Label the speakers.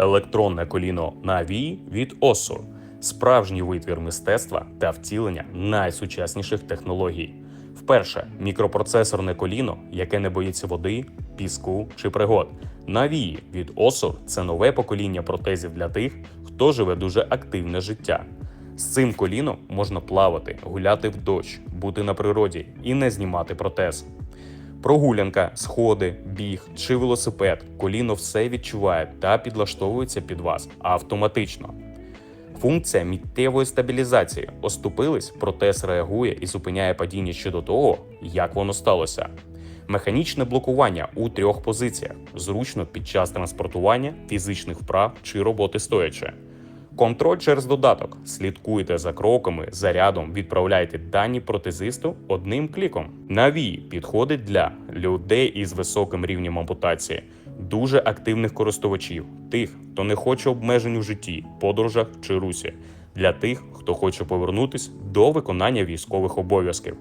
Speaker 1: електронне коліно Наві від Осур, справжній витвір мистецтва та втілення найсучасніших технологій. Вперше мікропроцесорне коліно, яке не боїться води, піску чи пригод. Навії від Осур це нове покоління протезів для тих, хто живе дуже активне життя. З цим коліном можна плавати, гуляти в дощ, бути на природі і не знімати протез. Прогулянка, сходи, біг чи велосипед коліно все відчуває та підлаштовується під вас автоматично. Функція миттєвої стабілізації. Оступились, протез реагує і зупиняє падіння ще до того, як воно сталося. Механічне блокування у трьох позиціях зручно під час транспортування, фізичних вправ чи роботи стоячи. Контроль через додаток. Слідкуйте за кроками, зарядом, відправляйте дані протезисту одним кліком. Навій підходить для людей із високим рівнем ампутації, дуже активних користувачів, тих, хто не хоче обмежень у житті, подорожах чи русі, для тих, хто хоче повернутись до виконання військових обов'язків.